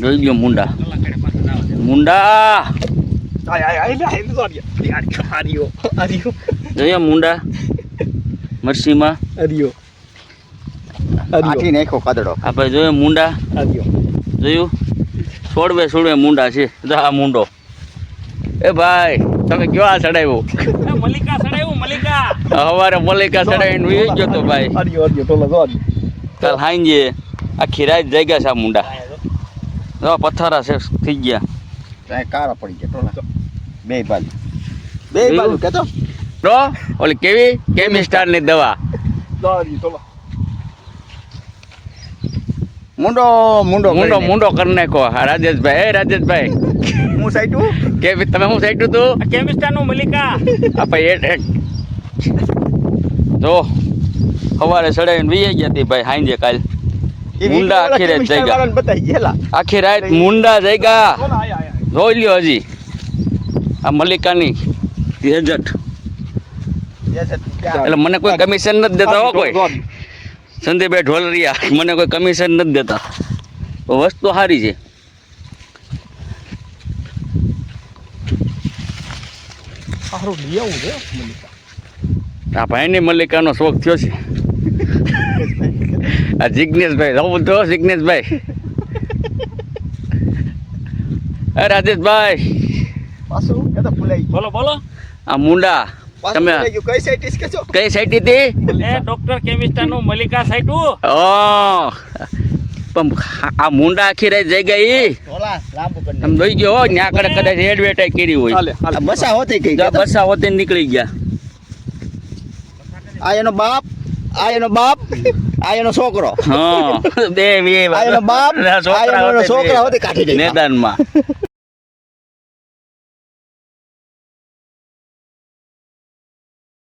જોઈ ગયો મુંડા. મુંડા! જોયા મુંડા. મરસીમાં. અરિયો કાઠી નાખ્યો કદડો. આપણે જોઈએ મુંડા? જોયું? છોડવે છોડવે મુંડા છે. જો આ મુંડો. એ ભાઈ તમે કયો આ ચડાવ્યો? મલિકા ચડાવ્યો મલિકા. હવારે મલિકા ચડાવીને વી ગયો તો ભાઈ. આરિયો આરિયો ટોલા જો જઈ ગયા છે આ મુંડા. જો પથ્થરા છે થઈ ગયા. ત્યાં કાળા પડી ગયા ટોલા. બે બાજુ. બે બાજુ કેતો? તો ઓલી કેવી? કેમિસ્ટારની દવા? જો મુંડો મુંડો મુંડો કરીને. મુંડો કરી નાખો રાજેશભાઈ એ રાજેશભાઈ. હું સાઈટું કે તમે હું સાઈડ્યું તું? કેમિસ્ટારનું મલિકા? આપણે એ જો સવારે ચડાવીને વી ગયા હતી ભાઈ હાંજે કાલ. મુંડા આખી રાત જાગ્યા. આખી રાત મુંડા જાગ્યા જોઈ લ્યો હજી. આ મલ્લિકાની એજન્ટ એટલે મને કોઈ કમિશન નથી દેતા હો કોઈ. સંદીપભાઈ ઢોલરિયા મને કોઈ કમિશન નથી દેતા. વસ્તુ સારી છે. આ ભાઈની મલ્લિકાનો શોખ થયો છે. આ જિજ્ઞેશભાઈ હું તો જિજ્ઞેશભાઈ એ રાજેશભાઈ. પાછું? કે તો ભૂલાઈ ગયું. બોલો બોલો. આ મુંડા. તમે. કઈ સાઈટી કે છો? કઈ સાઈડ હતી? એ ડોક્ટર કેમિસ્ટાનું મલિકા સાઈટું ઓ. પણ આ મુંડા આખી રાત જઈ ગઈ. તમે જોઈ ગયો હોય ત્યાં આગળ કદાચ એડવર્ટાઈઝ કરી હોય. બસા હોતી કઈ જો બસા હોતી નીકળી ગયા. આ એનો બાપ આ એનો બાપ આ એનો છોકરો હા બે બે આ એનો બાપ આ છોકરા એનો છોકરા. હોતે કાઢી નાખ્યા. મેદાનમાં